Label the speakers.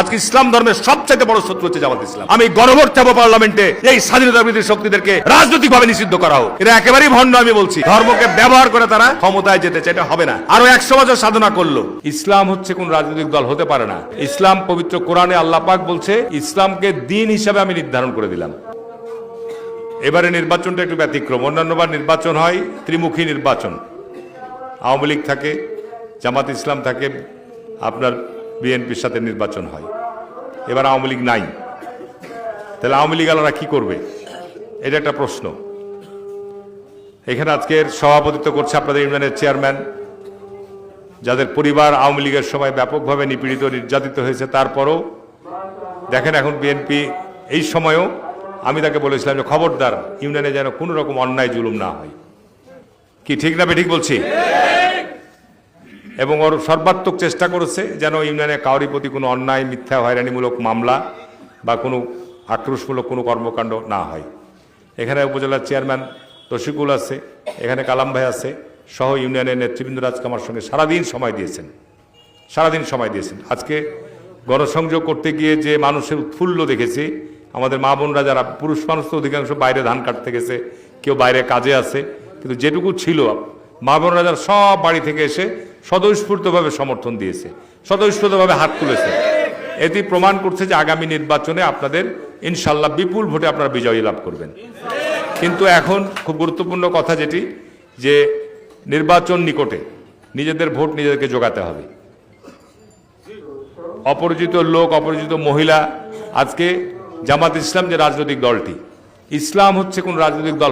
Speaker 1: আজকে ইসলাম ধর্মের সবচেয়ে বড় শত্রু হচ্ছে জামাত ইসলাম। আমি গণভোট চাবো পার্লামেন্টে এই স্বাধীনতা বিরোধী শক্তিদেরকে রাজনৈতিক ভাবে নিষিদ্ধ করা হোক। এটা একেবারেই ভণ্ড, আমি বলছি। ধর্মকে ব্যবহার করে তারা ক্ষমতায় যেতে চায়, এটা হবে না। আরও একশো বছর সাধনা করল। ইসলাম হচ্ছে কোন রাজনৈতিক দল, হতে পারে না। ইসলাম পবিত্র কোরআনে আল্লাহ পাক বলছে, ইসলামকে দিন হিসাবে আমি নির্ধারণ করে দিলাম। এবারে নির্বাচনটা একটু ব্যতিক্রম। অন্যান্যবার নির্বাচন হয় ত্রিমুখী নির্বাচন। আওয়ামী লীগ থাকে, জামাত ইসলাম থাকে, আপনার বিএনপির সাথে নির্বাচন হয়। এবার আওয়ামী লীগ নাই। তাহলে আওয়ামী লীগ আলারা কি করবে? এটা একটা প্রশ্ন। এখানে আজকের সভাপতিত্ব করছে আপনাদের ইউনিয়নের চেয়ারম্যান, যাদের পরিবার আওয়ামী লীগের সময় ব্যাপকভাবে নিপীড়িত, নির্যাতিত হয়েছে। তারপরও দেখেন এখন বিএনপি, এই সময়েও আমি তাকে বলেছিলাম যে, খবরদার, ইউনিয়নে যেন কোনো রকম অন্যায় জুলুম না হয়। কি, ঠিক না ঠিক বলছি? এবং ওর সর্বাত্মক চেষ্টা করেছে যেন ইউনিয়নে কাউরি প্রতি কোনো অন্যায়, মিথ্যা, হয়রানিমূলক মামলা বা কোনো আক্রোশমূলক কোনো কর্মকাণ্ড না হয়। এখানে উপজেলার চেয়ারম্যান রশিকুল আছে, এখানে কালাম ভাই আছে, সহ ইউনিয়নের নেতৃবৃন্দ আজকে আমার সঙ্গে সারাদিন সময় দিয়েছেন। সারাদিন সময় দিয়েছেন। আজকে গণসংযোগ করতে গিয়ে যে মানুষের উৎফুল্ল দেখেছি, আমাদের মা বোনরা যারা পুরুষ মানুষ তো অধিকাংশ বাইরে ধান কাটতে গেছে, কেউ বাইরে কাজে আছে, কিন্তু যেটুকু ছিল, মা বোনরা যারা সব বাড়ি থেকে এসে স্বতঃস্ফূর্তভাবে সমর্থন দিয়েছে, স্বতঃস্ফূর্তভাবে হাত তুলেছে। এটি প্রমাণ করছে যে আগামী নির্বাচনে আপনাদের ইনশাল্লাহ বিপুল ভোটে আপনারা বিজয়ী লাভ করবেন। কিন্তু এখন খুব গুরুত্বপূর্ণ কথা যেটি, যে নির্বাচন নিকটে নিজেদের ভোট নিজেদেরকে জোগাতে হবে। অপরিচিত লোক, অপরিচিত মহিলা, আজকে জামাত ইসলাম যে রাজনৈতিক দলটি, ইসলাম হচ্ছে কোন রাজনৈতিক দল